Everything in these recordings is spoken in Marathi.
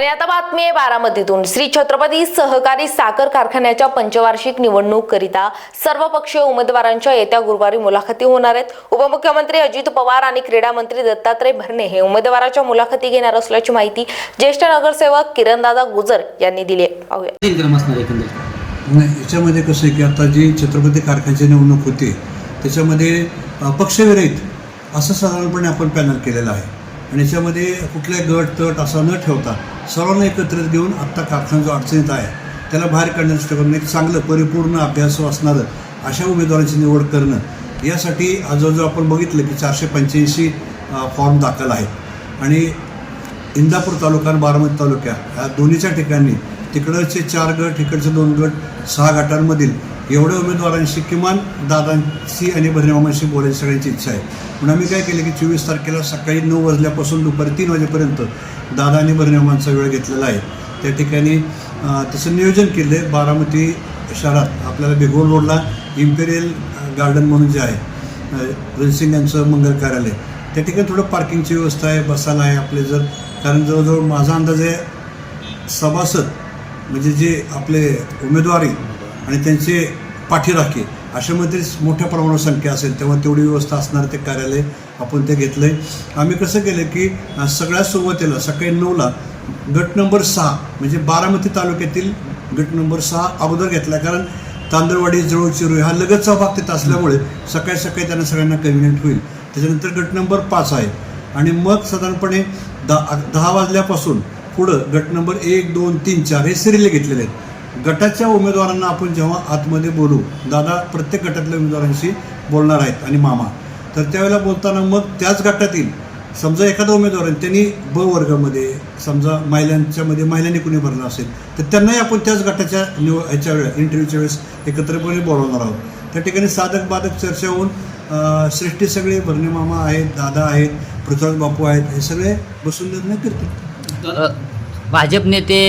आणि आता बातमी आहे बारामतीतून. श्री छत्रपती सहकारी साखर कारखान्याच्या पंचवार्षिक निवडणूक करिता सर्वपक्षीय उमेदवारांच्या येत्या गुरुवारी मुलाखती होणार आहेत. उपमुख्यमंत्री अजित पवार आणि क्रीडा मंत्री दत्तात्रय भरणे हे उमेदवाराच्या मुलाखती घेणार असल्याची माहिती ज्येष्ठ नगरसेवक किरणदादा गुजर यांनी दिली आहे. याच्यामध्ये कसं आहे की आता जी छत्रपती कारखान्याची निवडणूक होती त्याच्यामध्ये पक्षविरहित असं साधारणपणे आपण पॅनल केलेलं आहे. आणि याच्यामध्ये कुठलाही गट तट असा न ठेवता सर्वांना एकत्रित घेऊन आत्ता कारखाना जो अडचणीत आहे त्याला बाहेर काढण्याचं दृष्टी करून एक चांगलं परिपूर्ण अभ्यास असणारं अशा उमेदवारांची निवड करणं यासाठी आजूबाजू आपण बघितलं की चारशे पंच्याऐंशी फॉर्म दाखल आहेत. आणि इंदापूर तालुका आणि बारामती तालुक्या या दोन्हीच्या ठिकाणी तिकडचे चार गट इकडचे दोन गट सहा गटांमधील एवढ्या उमेदवारांशी किमान दादांशी आणि भरणीमामांशी बोलायची सगळ्यांची इच्छा आहे. म्हणून आम्ही काय केलं की चोवीस तारखेला सकाळी नऊ वाजल्यापासून दुपारी तीन वाजेपर्यंत दादा आणि भरणीमामांचा वेळ घेतलेला आहे. त्या ठिकाणी तसं नियोजन केलं आहे बारामती शहरात. आपल्याला बेगोल रोडला इम्पेरियल गार्डन म्हणून जे आहे रणसिंग यांचं मंगल कार्यालय. त्या ठिकाणी थोडं पार्किंगची व्यवस्था आहे बसायला आहे आपले जर. कारण जवळजवळ माझा अंदाज आहे सभासद म्हणजे जे आपले उमेदवारी आणि त्यांचे पाठीराखे अशामध्येच मोठ्या प्रमाणावर संख्या असेल तेव्हा तेवढी व्यवस्था असणार ते कार्यालय आपण ते घेतलं आहे आम्ही कसं केलं की सगळ्या सुरुवातीला सकाळी नऊला गट नंबर सहा म्हणजे बारामती तालुक्यातील गट नंबर सहा अगोदर घेतला. कारण तांदळवाडी जवळ चिरोळी हा लगतचा भाग तिथं असल्यामुळे सकाळी सकाळी त्यांना सगळ्यांना कन्व्हिनियंट होईल. त्याच्यानंतर गट नंबर पाच आहे. आणि मग साधारणपणे दहा दहा वाजल्यापासून पुढं गट नंबर एक दोन तीन चार हे सिरियले घेतलेले आहेत. गटाच्या उमेदवारांना आपण जेव्हा आतमध्ये बोलू दादा प्रत्येक गटातल्या उमेदवारांशी बोलणार आहेत आणि मामा. तर त्यावेळेला बोलताना मग त्याच गटातील समजा एखादा उमेदवार आहे त्यांनी ब वर्गामध्ये समजा महिलांच्यामध्ये महिलांनी कुणी भरलं असेल तर त्यांनाही आपण त्याच गटाच्या निव ह्याच्या वेळेस इंटरव्ह्यूच्या वेळेस एकत्रपणे बोलवणार आहोत. त्या ठिकाणी साधक बाधक चर्चा होऊन सृष्टी श्रेष्ठी सगळे भरणे मामा आहेत दादा आहेत पृथ्वीराज बापू आहेत हे सगळे बसून निर्णय करतील. भाजप नेते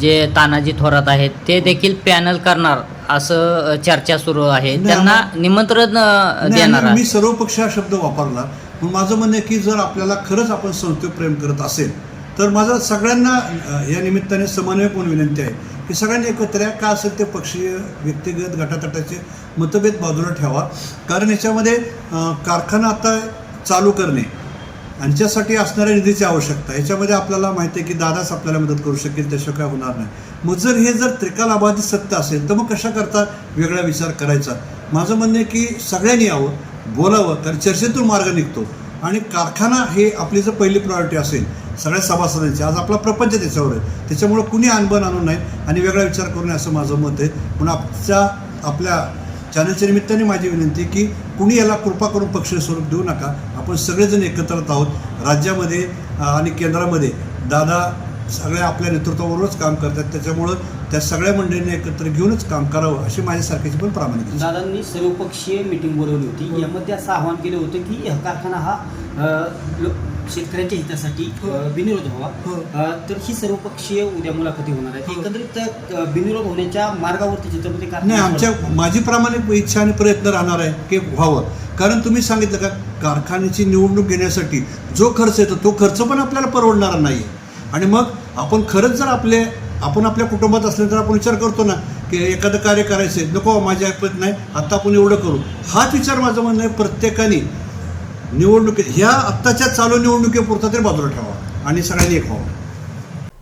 जे तानाजी थोरात आहेत ते देखील पॅनल करणार असं चर्चा सुरू आहे. त्यांना निमंत्रण देणार मी आहे. सर्व पक्ष हा शब्द वापरला. पण माझं म्हणणं आहे की जर आपल्याला खरंच आपण संस्थेवर प्रेम करत असेल तर माझा सगळ्यांना या निमित्ताने समन्वय पण विनंती आहे की सगळ्यांनी एकत्र या. का असेल ते पक्षीय व्यक्तिगत गटातटाचे मतभेद बाजूला ठेवा. कारण याच्यामध्ये कारखाना आता चालू करणे आणि असणाऱ्या निधीची आवश्यकता. ह्याच्यामध्ये याच्यामध्ये आपल्याला माहिती आहे की दादाच आपल्याला मदत करू शकेल त्याशिवाय काय होणार नाही. मग जर हे जर त्रिकालाबाधी सत्य असेल तर मग कशा करता वेगळा विचार करायचा? माझं म्हणणं आहे की सगळ्यांनी यावं बोलावं तर चर्चेतून मार्ग निघतो. आणि कारखाना हे आपली जर पहिली प्रायोरिटी असेल सगळ्या सभासदांची आज आपला प्रपंच त्याच्यावर आहे. त्याच्यामुळं कुणी अनबन आणू नये आणि वेगळा विचार करू नये असं माझं मत आहे. म्हणून आजच्या आपल्या चॅनलच्या निमित्ताने माझी विनंती की कुणी याला कृपा करून पक्ष स्वरूप देऊ नका. आपण सगळेजण एकत्रित आहोत. राज्यामध्ये आणि केंद्रामध्ये दादा सगळ्या आपल्या नेतृत्वावरच काम करतात. त्याच्यामुळं त्या सगळ्या मंडळींनी एकत्र घेऊनच काम करावं अशी माझ्यासारख्याची पण प्रामाणिक आहे. दादांनी सर्वपक्षीय मिटिंग बोलवली होती. यामध्ये असं आवाहन केलं होतं की हा कारखाना हा शेतकऱ्यांच्या हितासाठी अ, बिनविरोध व्हावा. हो. तर ही सर्वपक्षीय उद्या मुलाखती होणार आहे एकंदरीत अ, बिनविरोध होण्याच्या मार्गावरती कारखाना नाही आमच्या माझी प्रामाणिक इच्छा आणि प्रयत्न राहणार आहे की व्हावं. कारण तुम्ही सांगितलं का कारखान्याची निवडणूक घेण्यासाठी जो खर्च येतो तो खर्च पण आपल्याला परवडणारा नाही. आणि मग आपण खरंच जर आपले आपण आपल्या कुटुंबात असले तर आपण विचार करतो ना की एखादं कार्य करायचं आहे नको माझ्या ऐपत नाही आत्ता आपण एवढं करू. हाच विचार माझं म्हणणं आहे प्रत्येकाने निवडणुकी ह्या आत्ताच्या चालू निवडणुकीपुरता तरी बाजूला ठेवा आणि सगळ्यांनी एक व्हावं.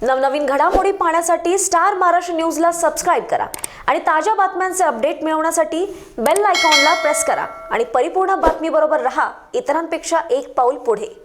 नवनवीन घडामोडी पाहण्यासाठी स्टार महाराष्ट्र न्यूजला सबस्क्राईब करा आणि ताज्या बातम्यांचे अपडेट मिळवण्यासाठी बेल आयकॉनला प्रेस करा. आणि परिपूर्ण बातमीबरोबर रहा इतरांपेक्षा एक पाऊल पुढे.